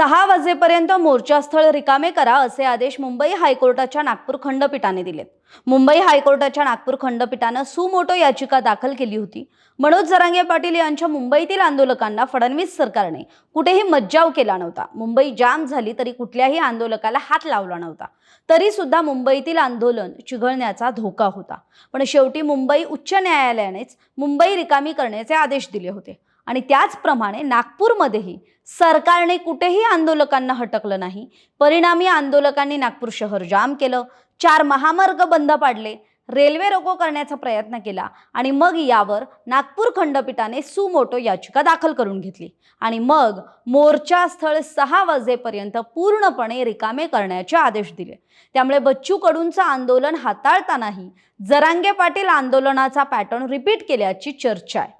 सहा वाजेपर्यंत मोर्चास्थळ रिकामे करा असे आदेश मुंबई हायकोर्टाच्या नागपूर खंडपीठाने दिलेत. मुंबई हायकोर्टाच्या नागपूर खंडपीठानं सुमोटो याचिका दाखल केली होती. मनोज जरांगे पाटील यांच्या मुंबईतील आंदोलकांना फडणवीस सरकारने कुठेही मज्जाव केला नव्हता. मुंबई जाम झाली तरी कुठल्याही आंदोलकाला हात लावला नव्हता. तरी सुद्धा मुंबईतील आंदोलन चिघळण्याचा धोका होता. पण शेवटी मुंबई उच्च न्यायालयानेच मुंबई रिकामी करण्याचे आदेश दिले होते. आणि त्याचप्रमाणे नागपूरमध्येही सरकारने कुठेही आंदोलकांना हटकलं नाही. परिणामी आंदोलकांनी नागपूर शहर जाम केलं. चार महामार्ग बंद पाडले. रेल्वे रोको करण्याचा प्रयत्न केला आणि मग यावर नागपूर खंडपीठाने सुमोटो याचिका दाखल करून घेतली. आणि मग मोर्चा स्थळ सहा वाजेपर्यंत पूर्णपणे रिकामे करण्याचे आदेश दिले. त्यामुळे बच्चू कडूंचं आंदोलन हाताळतानाही जरांगे पाटील आंदोलनाचा पॅटर्न रिपीट केल्याची चर्चा आहे.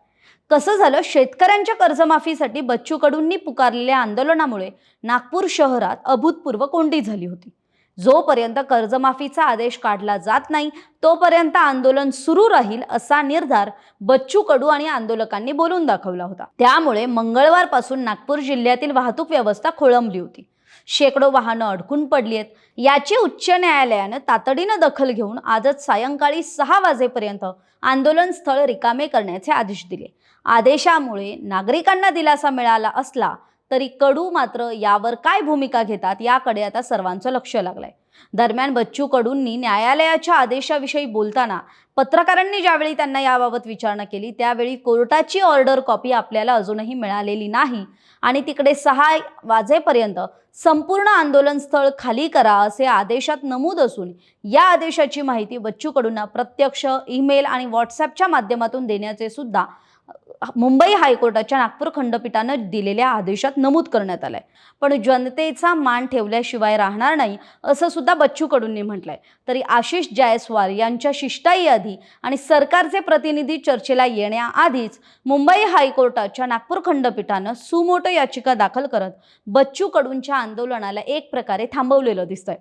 कसं झालं? शेतकऱ्यांच्या कर्जमाफीसाठी बच्चू कडूंनी पुकारलेल्या आंदोलनामुळे नागपूर शहरात अभूतपूर्व कोंडी झाली होती. जोपर्यंत कर्जमाफीचा आदेश काढला जात नाही तोपर्यंत आंदोलन सुरू राहील असा निर्धार बच्चू कडू आणि आंदोलकांनी बोलून दाखवला होता. त्यामुळे मंगळवारपासून नागपूर जिल्ह्यातील वाहतूक व्यवस्था खोळंबली होती. शेकडो वाहनं अडकून पडली आहेत याची उच्च न्यायालयानं तातडीनं दखल घेऊन आजच सायंकाळी सहा वाजेपर्यंत आंदोलन स्थळ रिकामे करण्याचे आदेश दिले. आदेशामुळे नागरिकांना दिलासा मिळाला असला तरी कडू मात्र यावर काय भूमिका घेतात याकडे आता सर्वांचं लक्ष लागलंय. दरम्यान बच्चू कडूंनी न्यायालयाच्या आदेशाविषयी बोलताना पत्रकारांनी ज्यावेळी त्यांना याबाबत विचारणा केली त्यावेळी कोर्टाची ऑर्डर कॉपी आपल्याला अजूनही मिळालेली नाही आणि तिकडे सहा वाजेपर्यंत संपूर्ण आंदोलन स्थळ खाली करा असे आदेशात नमूद असून या आदेशाची माहिती बच्चू कडूंना प्रत्यक्ष ईमेल आणि व्हॉट्सॲपच्या माध्यमातून देण्याचे सुद्धा मुंबई हायकोर्टाच्या नागपूर खंडपीठानं दिलेल्या आदेशात नमूद करण्यात आलंय. पण जनतेचा मान ठेवल्याशिवाय राहणार नाही असं सुद्धा बच्चू कडूंनी म्हटलंय. तरी आशिष जायस्वाल यांच्या शिष्टाई आधी आणि सरकारचे प्रतिनिधी चर्चेला येण्याआधीच मुंबई हायकोर्टाच्या नागपूर खंडपीठानं सुमोटो याचिका दाखल करत बच्चू कडूंच्या आंदोलनाला एक प्रकारे थांबवलेलं दिसतंय.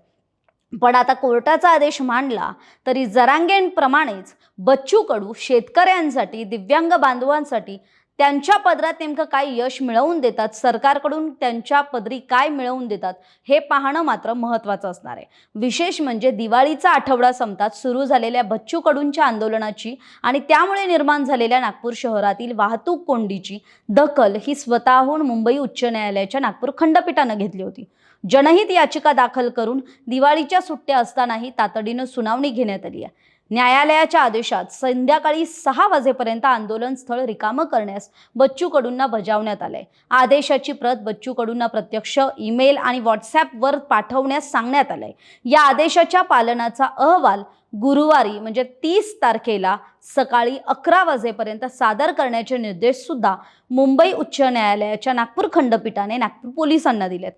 पण आता कोर्टाचा आदेश मांडला तरी जरांगेंप्रमाणेच बच्चू कडू शेतकऱ्यांसाठी दिव्यांग बांधवांसाठी त्यांच्या पदरात नेमकं काय यश मिळवून देतात? सरकारकडून त्यांच्या पदरी काय मिळवून देतात? हे पाहणं मात्र महत्त्वाचं असणार आहे. विशेष म्हणजे दिवाळीचा आठवडा संपतात सुरू झालेल्या बच्चू कडूंच्या आंदोलनाची आणि त्यामुळे निर्माण झालेल्या नागपूर शहरातील वाहतूक कोंडीची दखल ही स्वतःहून मुंबई उच्च न्यायालयाच्या नागपूर खंडपीठानं घेतली होती. जनहित याचिका दाखल करून दिवाळीच्या सुट्ट्या असतानाही तातडीनं सुनावणी घेण्यात आली आहे. न्यायालयाच्या आदेशात संध्याकाळी सहा वाजेपर्यंत आंदोलन स्थळ रिकामं करण्यास बच्चू कडूंना बजावण्यात आलंय. आदेशाची प्रत बच्चू कडूंना प्रत्यक्ष ईमेल आणि व्हॉट्सॲपवर पाठवण्यास सांगण्यात आलंय. या आदेशाच्या पालनाचा अहवाल गुरुवारी म्हणजे तीस तारखेला सकाळी अकरा वाजेपर्यंत सादर करण्याचे निर्देश सुद्धा मुंबई उच्च न्यायालयाच्या नागपूर खंडपीठाने नागपूर पोलिसांना दिलेत.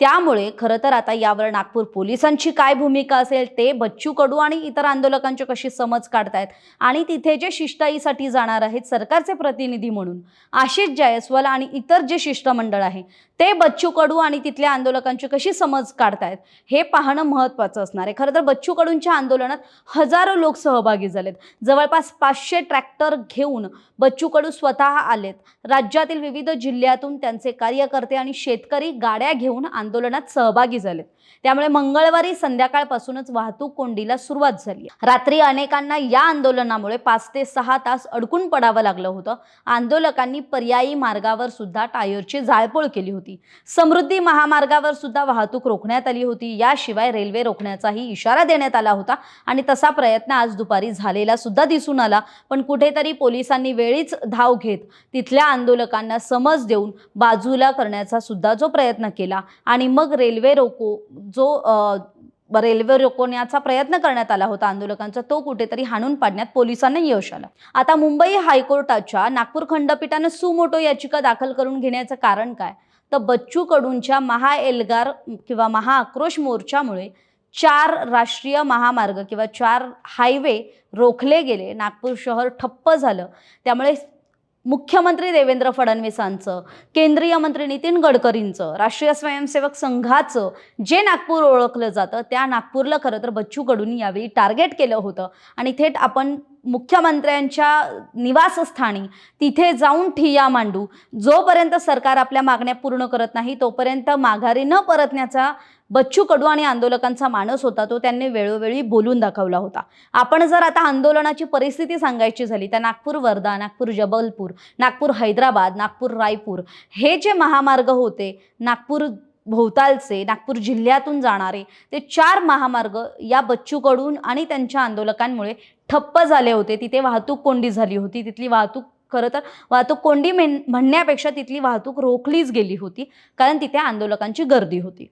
त्यामुळे खरं तर आता यावर नागपूर पोलिसांची काय भूमिका असेल ते बच्चू कडू आणि इतर आंदोलकांची कशी समज काढतायत आणि तिथे जे शिष्टाईसाठी जाणार आहेत सरकारचे प्रतिनिधी म्हणून आशिष जायस्वाल आणि इतर जे शिष्टमंडळ आहे ते बच्चू कडू आणि तिथल्या आंदोलकांची कशी समज काढतायत हे पाहणं महत्त्वाचं असणार आहे. खरं तर बच्चू कडूंच्या आंदोलनात हजारो लोक सहभागी झालेत. जवळपास पाचशे ट्रॅक्टर घेऊन बच्चू कडू स्वतः आलेत. राज्यातील विविध जिल्ह्यातून त्यांचे कार्यकर्ते आणि शेतकरी गाड्या घेऊन आंदोलनात सहभागी झालेत त्यामुळे मंगळवारी संध्याकाळपासूनच वाहतूक कोंडीला सुरुवात झाली. रात्री अनेकांना या आंदोलनामुळे पाच ते सहा तास अडकून पडावं लागलं होतं. आंदोलकांनी पर्यायी मार्गावर सुद्धा टायरची जाळपोळ केली होती. समृद्धी महामार्गावर सुद्धा वाहतूक रोखण्यात आली होती. याशिवाय रेल्वे रोखण्याचाही इशारा देण्यात आला होता आणि तसा प्रयत्न आज दुपारी झालेला सुद्धा दिसून आला. पण कुठेतरी पोलिसांनी वेळीच धाव घेत तिथल्या आंदोलकांना समज देऊन बाजूला करण्याचा सुद्धा जो प्रयत्न केला आणि मग रेल्वे रोको जो रेल्वे रोखवण्याचा प्रयत्न करण्यात आला होता आंदोलकांचा तो कुठेतरी हाणून पाडण्यात पोलिसांना यश आलं. आता मुंबई हायकोर्टाच्या नागपूर खंडपीठानं सुमोटो याचिका दाखल करून घेण्याचं कारण काय? तर बच्चू कडूंच्या महा एल्गार किंवा महाआक्रोश मोर्चामुळे चार राष्ट्रीय महामार्ग किंवा चार हायवे रोखले गेले. नागपूर शहर ठप्प झालं. त्यामुळे मुख्यमंत्री देवेंद्र फडणवीसांचं केंद्रीय मंत्री नितीन गडकरींचं राष्ट्रीय स्वयंसेवक संघाचं जे नागपूर ओळखलं जातं त्या नागपूरला खरं तर बच्चू कडून यावेळी टार्गेट केलं होतं. आणि थेट आपण मुख्यमंत्र्यांच्या निवासस्थानी तिथे जाऊन ठिय्या मांडू. जोपर्यंत सरकार आपल्या मागण्या पूर्ण करत नाही तोपर्यंत माघारी न परतण्याचा बच्चू कडू आणि आंदोलकांचा मानस होता तो त्यांनी वेळोवेळी बोलून दाखवला होता. आपण जर आता आंदोलनाची परिस्थिती सांगायची झाली तर नागपूर वर्धा नागपूर जबलपूर नागपूर हैदराबाद नागपूर रायपूर हे जे महामार्ग होते नागपूर भोवतालचे नागपूर जिल्ह्यातून जाणारे ते चार महामार्ग या बच्चूकडून आणि त्यांच्या आंदोलकांमुळे ठप्प झाले होते. तिथे वाहतूक कोंडी झाली होती. तिथली वाहतूक खरं तर वाहतूक कोंडी मेन म्हणण्यापेक्षा तिथली वाहतूक रोखलीच गेली होती. कारण तिथे आंदोलकांची गर्दी होती.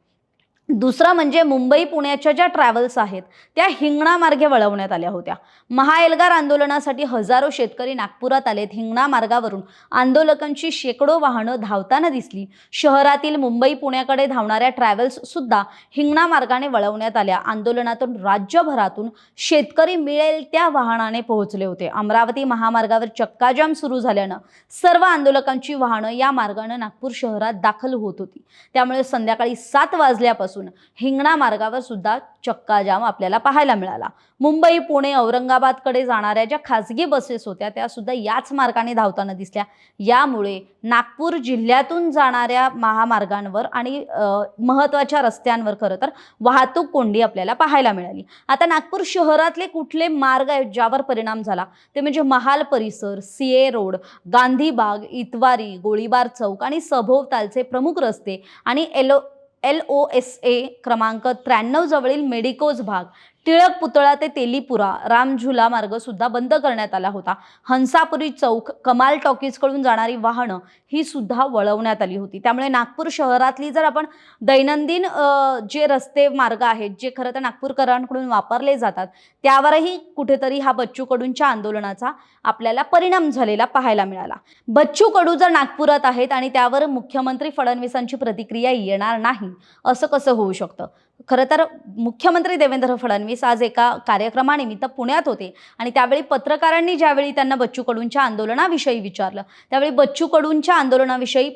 दुसरं म्हणजे मुंबई पुण्याच्या ज्या ट्रॅव्हल्स आहेत त्या हिंगणा मार्गे वळवण्यात आल्या होत्या. महाएल्गार आंदोलनासाठी हजारो शेतकरी नागपुरात आलेत. हिंगणा मार्गावरून आंदोलकांची शेकडो वाहनं धावताना दिसली. शहरातील मुंबई पुण्याकडे धावणाऱ्या ट्रॅव्हल्स सुद्धा हिंगणा मार्गाने वळवण्यात आल्या. आंदोलनातून राज्यभरातून शेतकरी मिळेल त्या वाहनाने पोहोचले होते. अमरावती महामार्गावर चक्काजाम सुरू झाल्यानं सर्व आंदोलकांची वाहनं या मार्गानं नागपूर शहरात दाखल होत होती. त्यामुळे संध्याकाळी सात वाजल्यापासून हिंगणा मार्गावर सुद्धा चक्काजाम आपल्याला पाहायला मिळाला. मुंबई पुणे औरंगाबादकडे जाणाऱ्या ज्या खासगी बसेस होत्या त्या सुद्धा याच मार्गाने धावताना दिसल्या. यामुळे नागपूर जिल्ह्यातून जाणाऱ्या महामार्गांवर आणि महत्त्वाच्या महत्त्वाच्या रस्त्यांवर खरं तर वाहतूक कोंडी आपल्याला पाहायला मिळाली. आता नागपूर शहरातले कुठले मार्ग आहेत ज्यावर परिणाम झाला? ते म्हणजे महाल परिसर सीए रोड गांधीबाग इतवारी गोळीबार चौक आणि सभोवतालचे प्रमुख रस्ते आणि एलो एल ओ एस ए क्रमांक त्र्याण्णव जवळील मेडिकोज भाग. टिळक पुतळा ते तेलीपुरा रामझुला मार्ग सुद्धा बंद करण्यात आला होता. हंसापुरी चौक कमाल टॉकीजकडून जाणारी वाहनं ही सुद्धा वळवण्यात आली होती. त्यामुळे नागपूर शहरातली जर आपण दैनंदिन जे रस्ते मार्ग आहेत जे खरं तर नागपूरकरांकडून वापरले जातात त्यावरही कुठेतरी हा बच्चू कडूंच्या आंदोलनाचा आपल्याला परिणाम झालेला पाहायला मिळाला. बच्चू कडू जर नागपुरात आहेत आणि त्यावर मुख्यमंत्री फडणवीसांची प्रतिक्रिया येणार नाही असं कसं होऊ शकतं? खरं तर मुख्यमंत्री देवेंद्र फडणवीस आज एका कार्यक्रमानिमित्त पुण्यात होते. आणि त्यावेळी पत्रकारांनी ज्यावेळी त्यांना बच्चू कडूंच्या आंदोलनाविषयी विचारलं त्यावेळी बच्चू कडूंच्या आंदोलनाविषयी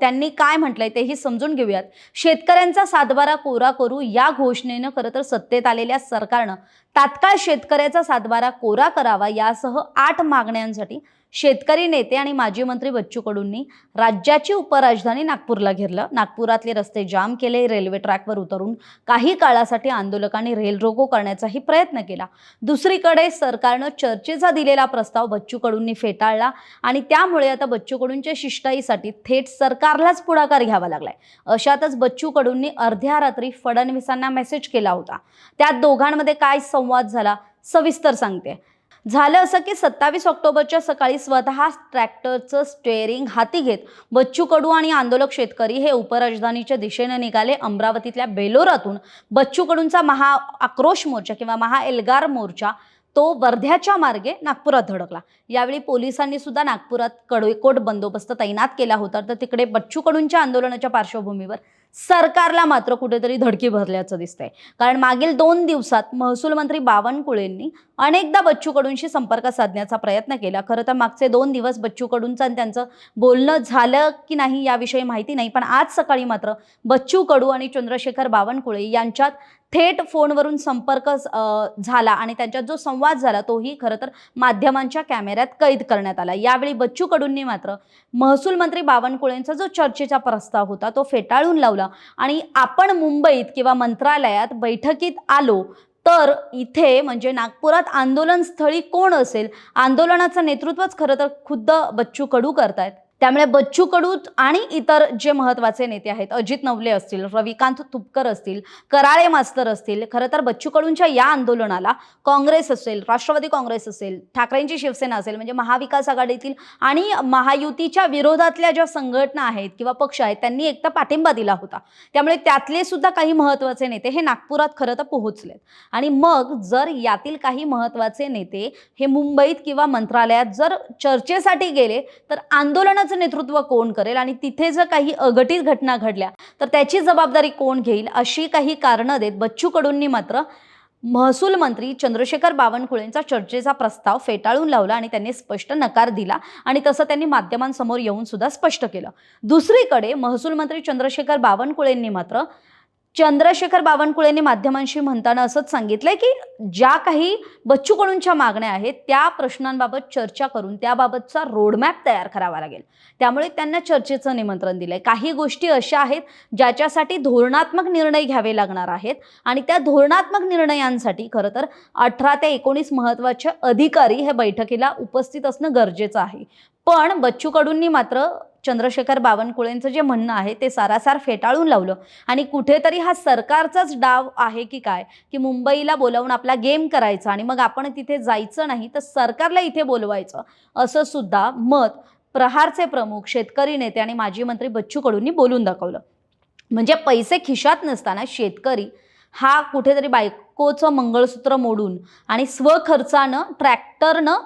त्यांनी काय म्हटलंय तेही समजून घेऊयात. शेतकऱ्यांचा सातबारा कोरा करू या घोषणेनं खरं तर सत्तेत आलेल्या सरकारनं तात्काळ शेतकऱ्याचा सातबारा कोरा करावा यासह आठ मागण्यांसाठी शेतकरी नेते आणि माजी मंत्री बच्चू कडूंनी राज्याची उपराजधानी नागपूरला घेरलं. नागपुरातले रस्ते जाम केले रेल्वे ट्रॅकवर उतरून काही काळासाठी आंदोलकांनी रेल रोको करण्याचाही प्रयत्न केला. दुसरीकडे सरकारनं चर्चेचा दिलेला प्रस्ताव बच्चू कडूंनी फेटाळला आणि त्यामुळे आता बच्चू कडूंच्या शिष्टाईसाठी थेट सरकारलाच पुढाकार घ्यावा लागलाय. अशातच बच्चू कडूंनी अर्ध्या रात्री फडणवीसांना मेसेज केला होता. त्यात दोघांमध्ये काय संवाद झाला सविस्तर सांगते. झालं असं की सत्तावीस ऑक्टोबरच्या सकाळी स्वतः ट्रॅक्टरचं स्टेअरिंग हाती घेत बच्चू कडू आणि आंदोलक शेतकरी हे उपराजधानीच्या दिशेने निघाले. अमरावतीतल्या बेलोरातून बच्चू कडूंचा महा आक्रोश मोर्चा किंवा महा एल्गार मोर्चा तो वर्ध्याच्या मार्गे नागपुरात धडकला. यावेळी पोलिसांनी सुद्धा नागपुरात कडवेकोट बंदोबस्त तैनात केला होता. तर तिकडे बच्चू कडूंच्या आंदोलनाच्या पार्श्वभूमीवर सरकारला मात्र कुठेतरी धडकी भरल्याचं दिसतंय. कारण मागील दोन दिवसात महसूल मंत्री बावनकुळेंनी अनेकदा बच्चू कडूंशी संपर्क साधण्याचा प्रयत्न केला. खरं तर मागचे दोन दिवस बच्चू कडूंचं आणि त्यांचं बोलणं झालं की नाही याविषयी माहिती नाही. पण आज सकाळी मात्र बच्चू कडू आणि चंद्रशेखर बावनकुळे यांच्यात थेट फोनवरून संपर्क झाला आणि त्यांच्यात जो संवाद झाला तोही खरं तर माध्यमांच्या कॅमेऱ्यात कैद करण्यात आला. यावेळी बच्चू कडूंनी मात्र महसूल मंत्री बावनकुळेंचा जो चर्चेचा प्रस्ताव होता तो फेटाळून लावला. आणि आपण मुंबईत किंवा मंत्रालयात बैठकीत आलो तर इथे म्हणजे नागपुरात आंदोलन स्थळी कोण असेल? आंदोलनाचं नेतृत्वच खरं तर खुद्द बच्चू कडू करतायत. त्यामुळे बच्चू कडू आणि इतर जे महत्त्वाचे नेते आहेत अजित नवले असतील रविकांत तुपकर असतील कराळे मास्तर असतील खरं तर बच्चू कडूंच्या या आंदोलनाला काँग्रेस असेल राष्ट्रवादी काँग्रेस असेल ठाकरेंची शिवसेना असेल म्हणजे महाविकास आघाडीतील आणि महायुतीच्या विरोधातल्या ज्या संघटना आहेत किंवा पक्ष आहेत त्यांनी एक तर पाठिंबा दिला होता. त्यामुळे त्यातले सुद्धा काही महत्त्वाचे नेते हे नागपुरात खरं तर पोहोचलेत. आणि मग जर यातील काही महत्त्वाचे नेते हे मुंबईत किंवा मंत्रालयात जर चर्चेसाठी गेले तर आंदोलनाचं नेतृत्व कोण करेल आणि तिथे जर काही अघटित घटना घडल्या तर त्याची जबाबदारी कोण घेईल अशी काही कारणं देत बच्चू कडूंनी मात्र महसूल मंत्री चंद्रशेखर बावनकुळेंचा चर्चेचा प्रस्ताव फेटाळून लावला आणि त्यांनी स्पष्ट नकार दिला आणि तसं त्यांनी माध्यमांसमोर येऊन सुद्धा स्पष्ट केलं. दुसरीकडे महसूल मंत्री चंद्रशेखर बावनकुळेंनी मात्र चंद्रशेखर बावनकुळेंनी माध्यमांशी म्हणताना असंच सांगितलंय की ज्या काही बच्चू कडूंच्या मागण्या आहेत त्या प्रश्नांबाबत चर्चा करून त्याबाबतचा रोडमॅप तयार करावा लागेल. त्यामुळे त्यांना चर्चेचं निमंत्रण दिलंय. काही गोष्टी अशा आहेत ज्याच्यासाठी धोरणात्मक निर्णय घ्यावे लागणार आहेत आणि त्या धोरणात्मक निर्णयांसाठी खरं तर अठरा ते एकोणीस महत्त्वाचे अधिकारी हे बैठकीला उपस्थित असणं गरजेचं आहे. पण बच्चू कडूंनी मात्र चंद्रशेखर बावनकुळेंचं जे म्हणणं आहे ते सारासार फेटाळून लावलं. आणि कुठेतरी हा सरकारचाच डाव आहे की काय? की मुंबईला बोलावून आपला गेम करायचा आणि मग आपण तिथे जायचं नाही तर सरकारला इथे बोलवायचं. असं सुद्धा मत प्रहारचे प्रमुख शेतकरी नेते आणि माजी मंत्री बच्चू कडूंनी बोलून दाखवलं. म्हणजे पैसे खिशात नसताना शेतकरी हा कुठेतरी बायकोचं मंगळसूत्र मोडून आणि स्वखर्चानं ट्रॅक्टरनं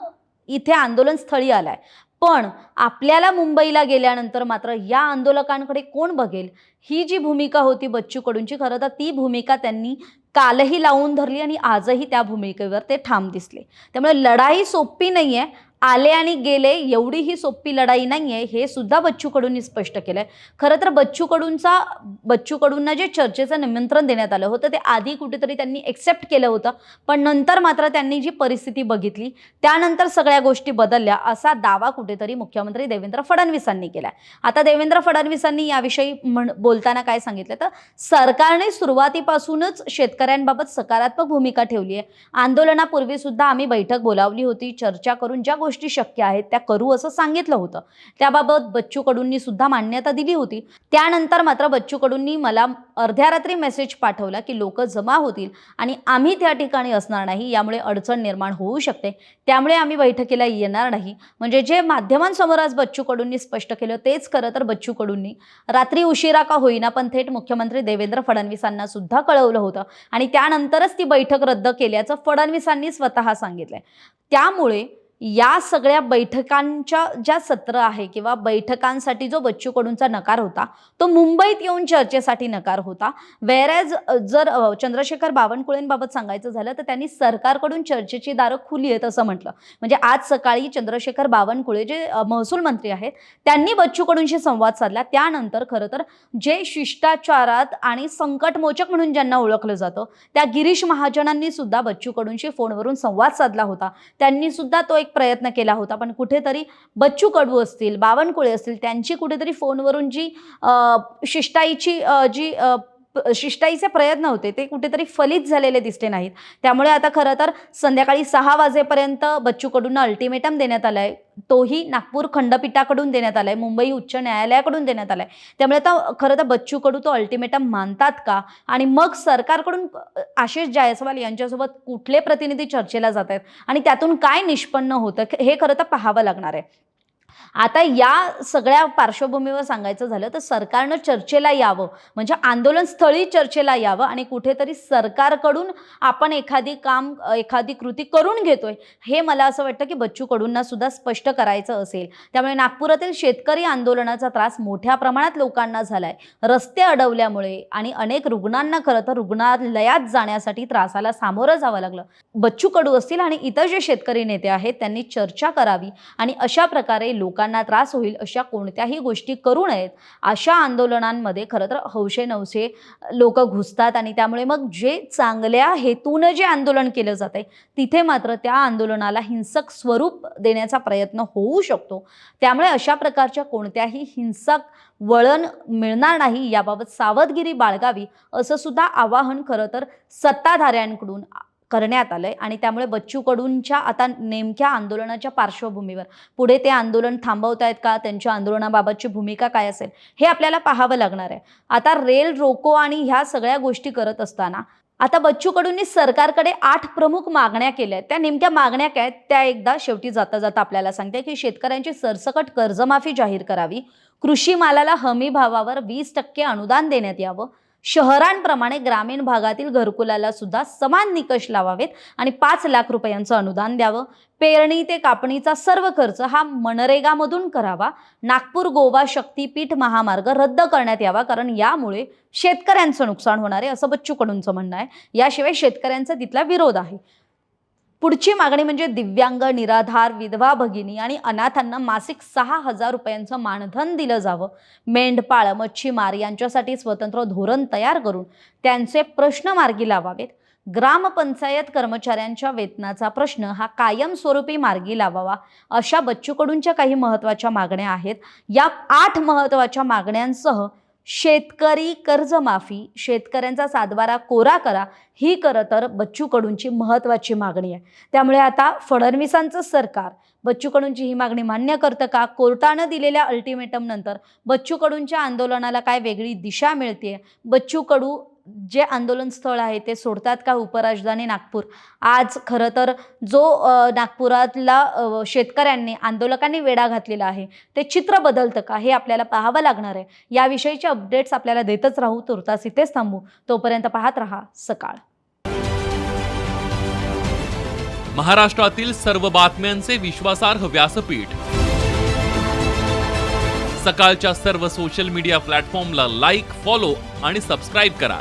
इथे आंदोलन स्थळी आलाय. पण आपल्याला मुंबईला गेल्यानंतर मात्र या आंदोलकांकडे कोण बघेल? ही जी भूमिका होती बच्चू कडूंची खरं तर ती भूमिका त्यांनी कालही लावून धरली आणि आजही त्या भूमिकेवर ते ठाम दिसले. त्यामुळे लढाई सोपी नाही आहे आले आणि गेले एवढी ही सोपी लढाई नाही आहे हे सुद्धा बच्चू कडूंनी स्पष्ट केलं आहे खरं तर बच्चू कडूंचा बच्चू कडूंना जे चर्चेचं निमंत्रण देण्यात आलं होतं ते आधी कुठेतरी त्यांनी एक्सेप्ट केलं होतं पण नंतर मात्र त्यांनी जी परिस्थिती बघितली त्यानंतर सगळ्या गोष्टी बदलल्या असा दावा कुठेतरी मुख्यमंत्री देवेंद्र फडणवीसांनी केला आता देवेंद्र फडणवीसांनी याविषयी म्हण बोलताना काय सांगितलं तर सरकारने सुरुवातीपासूनच शेतकऱ्यांबाबत सकारात्मक भूमिका ठेवली आहे आंदोलनापूर्वी सुद्धा आम्ही बैठक बोलावली होती चर्चा करून ज्या गोष्टी शक्य आहेत त्या करू असं सांगितलं होतं. त्याबाबत बच्चू कडूंनी सुद्धा मान्यता दिली होती. त्यानंतर मात्र बच्चू कडूंनी मला अर्ध्या रात्री मेसेज पाठवला की लोक जमा होतील आणि आम्ही त्या ठिकाणी असणार नाही यामुळे अडचण निर्माण होऊ शकते. त्यामुळे आम्ही बैठकीला येणार नाही. म्हणजे जे माध्यमांसमोर आज बच्चू कडूंनी स्पष्ट केलं तेच खरं तर बच्चू कडूंनी रात्री उशिरा का होईना पण थेट मुख्यमंत्री देवेंद्र फडणवीसांना सुद्धा कळवलं होतं आणि त्यानंतरच ती बैठक रद्द केल्याचं फडणवीसांनी स्वतः सांगितलंय. त्यामुळे या सगळ्या बैठकांच्या ज्या सत्र आहे किंवा बैठकांसाठी जो बच्चू कडूंचा नकार होता तो मुंबईत येऊन चर्चेसाठी नकार होता. वेरॅज जर चंद्रशेखर बावनकुळेंबाबत सांगायचं झालं तर त्यांनी सरकारकडून चर्चेची दारं खुली आहेत असं म्हटलं. म्हणजे आज सकाळी चंद्रशेखर बावनकुळे जे महसूल मंत्री आहेत त्यांनी बच्चू कडूंशी संवाद साधला. त्यानंतर खरं तर जे शिष्टाचारात आणि संकटमोचक म्हणून ज्यांना ओळखलं जातं त्या गिरीश महाजनांनी सुद्धा बच्चू कडूंशी फोनवरून संवाद साधला होता. त्यांनी सुद्धा तो एक प्रयत्न केला होता. पण कुठेतरी बच्चू कडू असतील बावनकुळे असतील त्यांची कुठेतरी फोनवरून जी शिष्टाईची जी शिष्टाईचे प्रयत्न होते. ते कुठेतरी फलित झालेले दिसले नाहीत. त्यामुळे आता खरं तर संध्याकाळी सहा वाजेपर्यंत बच्चू कडूंना अल्टिमेटम देण्यात आलाय. तोही नागपूर खंडपीठाकडून देण्यात आलाय. मुंबई उच्च न्यायालयाकडून देण्यात आलाय. त्यामुळे आता खरं तर बच्चू कडू तो अल्टिमेटम मानतात का? आणि मग सरकारकडून आशिष जायसवाल यांच्यासोबत कुठले प्रतिनिधी चर्चेला जात आहेत आणि त्यातून काय निष्पन्न होतं? हे खरं तर पाहावं लागणार आहे. आता या सगळ्या पार्श्वभूमीवर सांगायचं झालं तर सरकारनं चर्चेला यावं. म्हणजे आंदोलन स्थळी चर्चेला यावं आणि कुठेतरी सरकारकडून आपण एखादी काम एखादी कृती करून घेतोय. हे मला असं वाटतं की बच्चू कडूंना सुद्धा स्पष्ट करायचं असेल. त्यामुळे नागपुरातील शेतकरी आंदोलनाचा त्रास मोठ्या प्रमाणात लोकांना झालाय. रस्ते अडवल्यामुळे आणि अनेक रुग्णांना खरं तर रुग्णालयात जाण्यासाठी त्रासाला सामोरं जावं लागलं. बच्चू कडू असतील आणि इतर जे शेतकरी नेते आहेत त्यांनी चर्चा करावी आणि अशा प्रकारे लोक लोकांना त्रास होईल अशा कोणत्याही गोष्टी करू नयेत. अशा आंदोलनांमध्ये खरं तर हौशे नवशे लोक घुसतात आणि त्यामुळे मग जे चांगल्या हेतूनं जे आंदोलन केलं जात आहे तिथे मात्र त्या आंदोलनाला हिंसक स्वरूप देण्याचा प्रयत्न होऊ शकतो. त्यामुळे अशा प्रकारच्या कोणत्याही हिंसक वळण मिळणार नाही याबाबत सावधगिरी बाळगावी असं सुद्धा आवाहन खरं तर सत्ताधाऱ्यांकडून करण्यात आलंय आणि त्यामुळे बच्चू कडूंच्या आता नेमक्या आंदोलनाच्या पार्श्वभूमीवर पुढे ते आंदोलन थांबवतायत का? त्यांच्या आंदोलनाबाबतची भूमिका काय असेल? हे आपल्याला पाहावं लागणार आहे. आता रेल रोको आणि ह्या सगळ्या गोष्टी करत असताना आता बच्चू कडूंनी सरकारकडे आठ प्रमुख मागण्या केल्या आहेत त्या नेमक्या मागण्या काय आहेत? त्या एकदा शेवटी जाता जाता आपल्याला सांगते की शेतकऱ्यांची सरसकट कर्जमाफी जाहीर करावी. कृषी मालाला हमी भावावर वीस टक्के अनुदान देण्यात यावं. शहरांप्रमाणे ग्रामीण भागातील घरकुलाला सुद्धा समान निकष लावावेत आणि पाच लाख रुपयांचं अनुदान द्यावं. पेरणी ते कापणीचा सर्व खर्च हा मनरेगामधून करावा. नागपूर गोवा शक्तीपीठ महामार्ग रद्द करण्यात यावा कारण यामुळे शेतकऱ्यांचं नुकसान होणार आहे असं बच्चू कडूंचं म्हणणं आहे. याशिवाय शेतकऱ्यांचा तिथला विरोध आहे. पुढची मागणी म्हणजे दिव्यांग निराधार विधवा भगिनी आणि अनाथांना मासिक सहा हजार रुपयांचं मानधन दिलं जावं. मेंढपाळ मच्छीमार यांच्यासाठी स्वतंत्र धोरण तयार करून त्यांचे प्रश्न मार्गी लावावेत. ग्रामपंचायत कर्मचाऱ्यांच्या वेतनाचा प्रश्न हा कायमस्वरूपी मार्गी लावावा अशा बच्चूकडूंच्या काही महत्त्वाच्या मागण्या आहेत. या आठ महत्त्वाच्या मागण्यांसह शेतकरी कर्जमाफी शेतकऱ्यांचा सातबारा कोरा करा ही खरं तर बच्चू कडूंची महत्त्वाची मागणी आहे. त्यामुळे आता फडणवीसांचं सरकार बच्चू कडूंची ही मागणी मान्य करतं का? कोर्टानं दिलेल्या अल्टिमेटमनंतर बच्चू कडूंच्या आंदोलनाला काय वेगळी दिशा मिळते बच्चू कडू जे आंदोलन स्थळ आहे ते सोडतात का उपराजधानी नागपूर? आज खरं तर जो नागपुरातला शेतकऱ्यांनी आंदोलकांनी वेढा घातलेला आहे ते चित्र बदलतं का? हे आपल्याला पाहावं लागणार आहे. याविषयीचे अपडेट्स आपल्याला देतच राहू तुर्तास इथेच थांबू. तोपर्यंत पाहत रहा सकाळ. महाराष्ट्रातील सर्व बातम्यांचे विश्वासार्ह व्यासपीठ. सकाळच्या सर्व सोशल मीडिया प्लॅटफॉर्मला लाईक फॉलो आणि सबस्क्राईब करा.